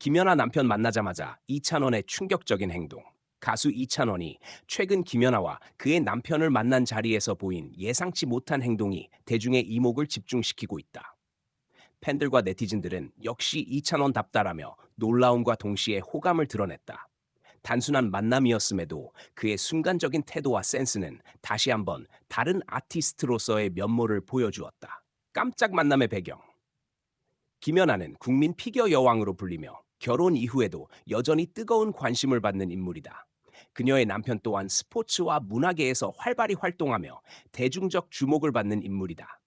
김연아 남편 만나자마자 이찬원의 충격적인 행동. 가수 이찬원이 최근 김연아와 그의 남편을 만난 자리에서 보인 예상치 못한 행동이 대중의 이목을 집중시키고 있다. 팬들과 네티즌들은 역시 이찬원답다라며 놀라움과 동시에 호감을 드러냈다. 단순한 만남이었음에도 그의 순간적인 태도와 센스는 다시 한번 다른 아티스트로서의 면모를 보여주었다. 깜짝 만남의 배경. 김연아는 국민 피겨 여왕으로 불리며 결혼 이후에도 여전히 뜨거운 관심을 받는 인물이다. 그녀의 남편 또한 스포츠와 문화계에서 활발히 활동하며 대중적 주목을 받는 인물이다.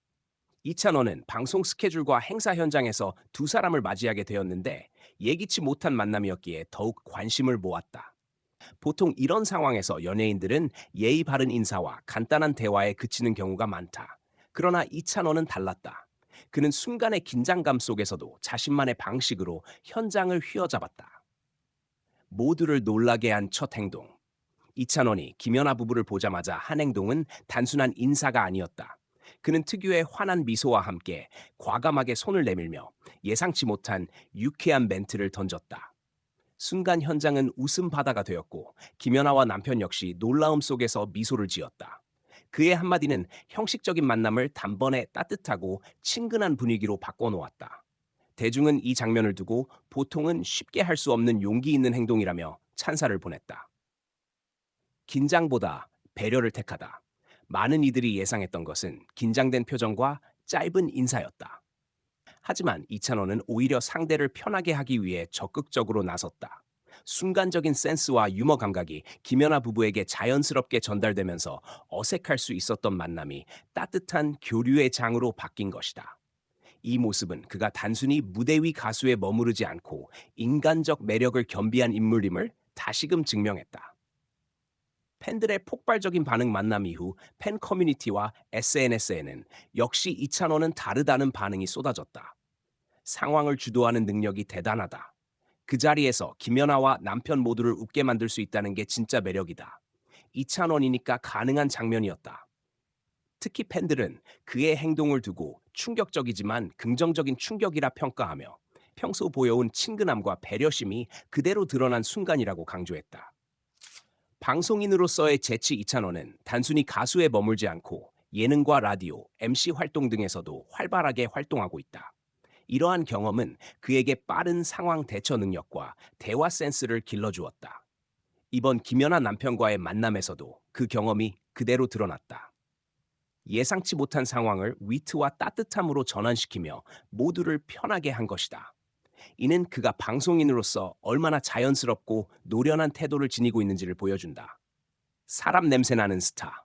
이찬원은 방송 스케줄과 행사 현장에서 두 사람을 맞이하게 되었는데 예기치 못한 만남이었기에 더욱 관심을 모았다. 보통 이런 상황에서 연예인들은 예의 바른 인사와 간단한 대화에 그치는 경우가 많다. 그러나 이찬원은 달랐다. 그는 순간의 긴장감 속에서도 자신만의 방식으로 현장을 휘어잡았다. 모두를 놀라게 한 첫 행동. 이찬원이 김연아 부부를 보자마자 한 행동은 단순한 인사가 아니었다. 그는 특유의 환한 미소와 함께 과감하게 손을 내밀며 예상치 못한 유쾌한 멘트를 던졌다. 순간 현장은 웃음 바다가 되었고 김연아와 남편 역시 놀라움 속에서 미소를 지었다. 그의 한마디는 형식적인 만남을 단번에 따뜻하고 친근한 분위기로 바꿔놓았다. 대중은 이 장면을 두고 보통은 쉽게 할 수 없는 용기 있는 행동이라며 찬사를 보냈다. 긴장보다 배려를 택하다. 많은 이들이 예상했던 것은 긴장된 표정과 짧은 인사였다. 하지만 이찬원은 오히려 상대를 편하게 하기 위해 적극적으로 나섰다. 순간적인 센스와 유머 감각이 김연아 부부에게 자연스럽게 전달되면서 어색할 수 있었던 만남이 따뜻한 교류의 장으로 바뀐 것이다. 이 모습은 그가 단순히 무대 위 가수에 머무르지 않고 인간적 매력을 겸비한 인물임을 다시금 증명했다. 팬들의 폭발적인 반응 만남 이후 팬 커뮤니티와 SNS에는 역시 이찬원은 다르다는 반응이 쏟아졌다. 상황을 주도하는 능력이 대단하다. 그 자리에서 김연아와 남편 모두를 웃게 만들 수 있다는 게 진짜 매력이다. 이찬원이니까 가능한 장면이었다. 특히 팬들은 그의 행동을 두고 충격적이지만 긍정적인 충격이라 평가하며 평소 보여온 친근함과 배려심이 그대로 드러난 순간이라고 강조했다. 방송인으로서의 재치 이찬원은 단순히 가수에 머물지 않고 예능과 라디오, MC 활동 등에서도 활발하게 활동하고 있다. 이러한 경험은 그에게 빠른 상황 대처 능력과 대화 센스를 길러주었다. 이번 김연아 남편과의 만남에서도 그 경험이 그대로 드러났다. 예상치 못한 상황을 위트와 따뜻함으로 전환시키며 모두를 편하게 한 것이다. 이는 그가 방송인으로서 얼마나 자연스럽고 노련한 태도를 지니고 있는지를 보여준다. 사람 냄새 나는 스타.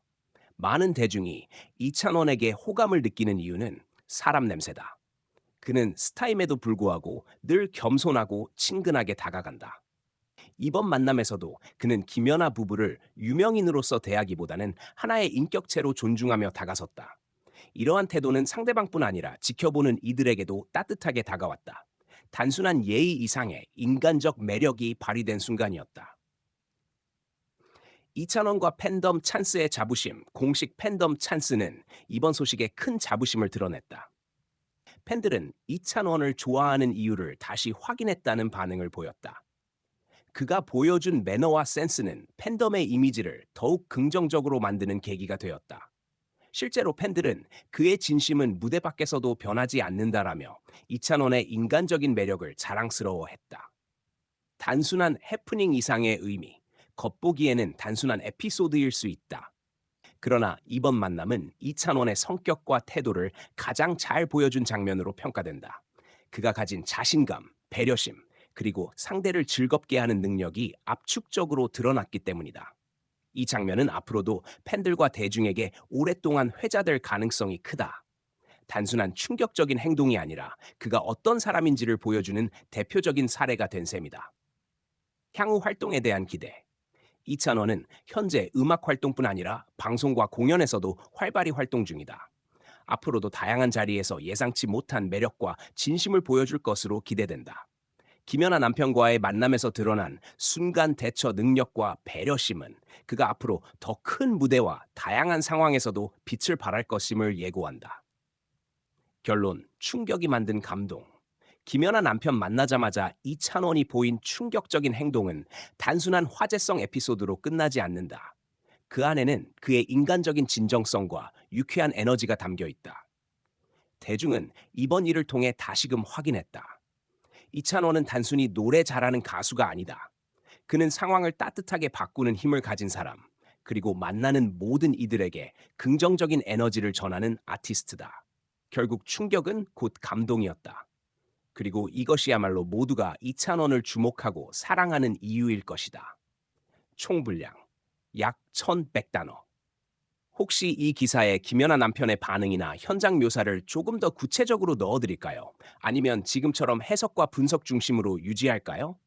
많은 대중이 이찬원에게 호감을 느끼는 이유는 사람 냄새다. 그는 스타임에도 불구하고 늘 겸손하고 친근하게 다가간다. 이번 만남에서도 그는 김연아 부부를 유명인으로서 대하기보다는 하나의 인격체로 존중하며 다가섰다. 이러한 태도는 상대방뿐 아니라 지켜보는 이들에게도 따뜻하게 다가왔다. 단순한 예의 이상의 인간적 매력이 발휘된 순간이었다. 이찬원과 팬덤 찬스의 자부심, 공식 팬덤 찬스는 이번 소식에 큰 자부심을 드러냈다. 팬들은 이찬원을 좋아하는 이유를 다시 확인했다는 반응을 보였다. 그가 보여준 매너와 센스는 팬덤의 이미지를 더욱 긍정적으로 만드는 계기가 되었다. 실제로 팬들은 그의 진심은 무대 밖에서도 변하지 않는다라며 이찬원의 인간적인 매력을 자랑스러워했다. 단순한 해프닝 이상의 의미, 겉보기에는 단순한 에피소드일 수 있다. 그러나 이번 만남은 이찬원의 성격과 태도를 가장 잘 보여준 장면으로 평가된다. 그가 가진 자신감, 배려심, 그리고 상대를 즐겁게 하는 능력이 압축적으로 드러났기 때문이다. 이 장면은 앞으로도 팬들과 대중에게 오랫동안 회자될 가능성이 크다. 단순한 충격적인 행동이 아니라 그가 어떤 사람인지를 보여주는 대표적인 사례가 된 셈이다. 향후 활동에 대한 기대. 이찬원은 현재 음악 활동뿐 아니라 방송과 공연에서도 활발히 활동 중이다. 앞으로도 다양한 자리에서 예상치 못한 매력과 진심을 보여줄 것으로 기대된다. 김연아 남편과의 만남에서 드러난 순간 대처 능력과 배려심은 그가 앞으로 더 큰 무대와 다양한 상황에서도 빛을 발할 것임을 예고한다. 결론, 충격이 만든 감동. 김연아 남편 만나자마자 이찬원이 보인 충격적인 행동은 단순한 화제성 에피소드로 끝나지 않는다. 그 안에는 그의 인간적인 진정성과 유쾌한 에너지가 담겨 있다. 대중은 이번 일을 통해 다시금 확인했다. 이찬원은 단순히 노래 잘하는 가수가 아니다. 그는 상황을 따뜻하게 바꾸는 힘을 가진 사람, 그리고 만나는 모든 이들에게 긍정적인 에너지를 전하는 아티스트다. 결국 충격은 곧 감동이었다. 그리고 이것이야말로 모두가 이찬원을 주목하고 사랑하는 이유일 것이다. 총 분량 약 1100단어. 혹시 이 기사에 김연아 남편의 반응이나 현장 묘사를 조금 더 구체적으로 넣어드릴까요? 아니면 지금처럼 해석과 분석 중심으로 유지할까요?